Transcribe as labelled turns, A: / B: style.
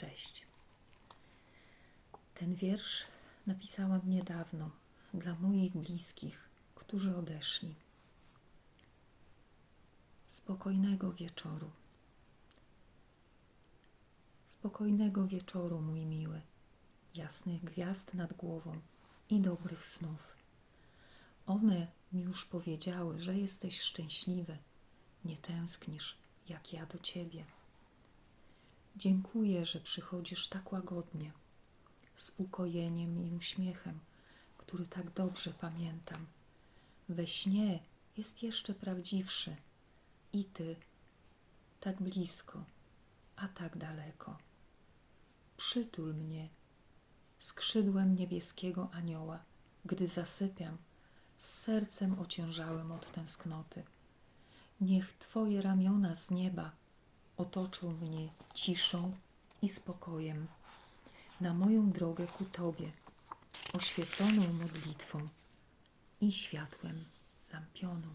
A: Cześć. Ten wiersz napisałam niedawno dla moich bliskich, którzy odeszli. Spokojnego wieczoru. Spokojnego wieczoru, mój miły, jasnych gwiazd nad głową i dobrych snów. One mi już powiedziały, że jesteś szczęśliwy, nie tęsknisz, jak ja do ciebie. Dziękuję, że przychodzisz tak łagodnie, z ukojeniem i uśmiechem, który tak dobrze pamiętam. We śnie jest jeszcze prawdziwszy i ty, tak blisko, a tak daleko. Przytul mnie skrzydłem niebieskiego anioła, gdy zasypiam z sercem ociężałym od tęsknoty. Niech Twoje ramiona z nieba otoczą mnie ciszą i spokojem na moją drogę ku Tobie, oświetloną modlitwą i światłem lampionu.